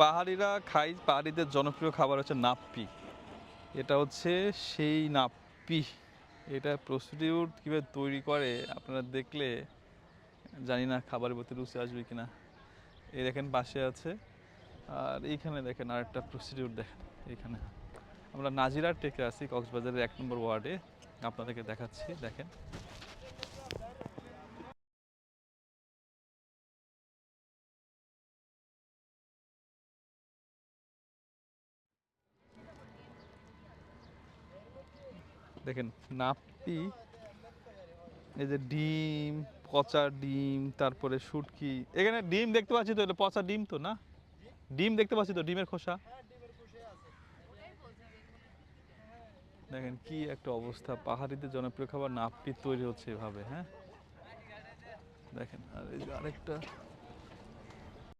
পাহাড়িরা খাই, পাহাড়িদের জনপ্রিয় খাবার হচ্ছে নাপ্পি। এটা হচ্ছে সেই নাপ্পি। এটা প্রস্টিটিউট কীভাবে তৈরি করে, আপনারা দেখলে জানি না খাবারের প্রতি রুচি আসবে কি না এই দেখেন পাশে আছে, আর এইখানে দেখেন আরেকটা প্রস্টিটিউট দেখেন, এইখানে। আমরা নাজিরার টেকে আছি, কক্সবাজারের এক নম্বর ওয়ার্ডে। আপনাদেরকে দেখাচ্ছি, দেখেন। দেখেন নাপ্পি এই যে ডিম, পচা ডিম, তারপরে শুটকি, এখানে ডিম দেখতে পাচ্ছি তো, এটা পচা ডিম তো না? ডিম দেখতে পাচ্ছি তো, ডিমের খোসা? দেখেন, কি একটা অবস্থা পাহাড়িদের জনপ্রিয় খাবার নাপ্পি তৈরি হচ্ছে এভাবে হ্যাঁ? দেখেন, আর এই যে আরেকটা